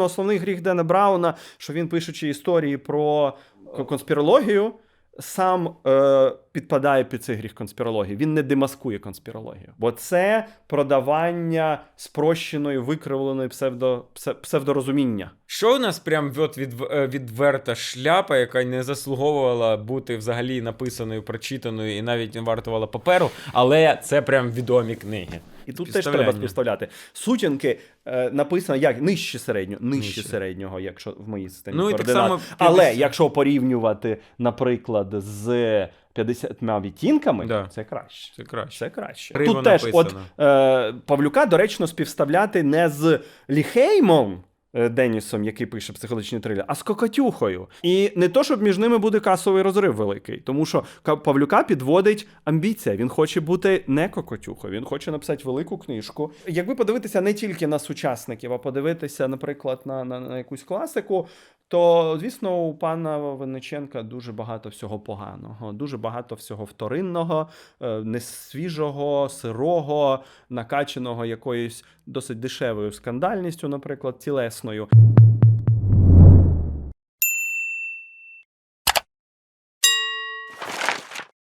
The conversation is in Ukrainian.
Основний гріх Дена Брауна, що він пишучи історії про конспірологію, сам е, підпадає під цей гріх конспірології. Він не демаскує конспірологію. Бо це продавання спрощеної, викривленої псевдо, псевдорозуміння. Що у нас прям от від, е, відверта шляпа, яка не заслуговувала бути взагалі написаною, прочитаною і навіть не вартувала паперу, але це прям відомі книги. І тут теж треба співставляти. Сутінки е, написано як нижче середнього, нижче, Нижче. середнього, якщо в моїй системі Ну, і так само Але якщо порівнювати, наприклад, з 50 відтінками, Да. це краще. Це краще. Це краще. Криво Тут теж, от е, Павлюка доречно співставляти не з Ліхеймом. Е, Денісом, який пише психологічні трилі, а з кокотюхою. І не то, щоб між ними буде касовий розрив великий, тому що Ка- Павлюка підводить амбіція. Він хоче бути не кокотюхою, він хоче написати велику книжку. Якби подивитися не тільки на сучасників, а подивитися, наприклад, на, на, на якусь класику, то звісно, у пана Винниченка дуже багато всього поганого, дуже багато всього вторинного, е, несвіжого, сирого, накачаного якоюсь досить дешевою скандальністю, наприклад, тілесною.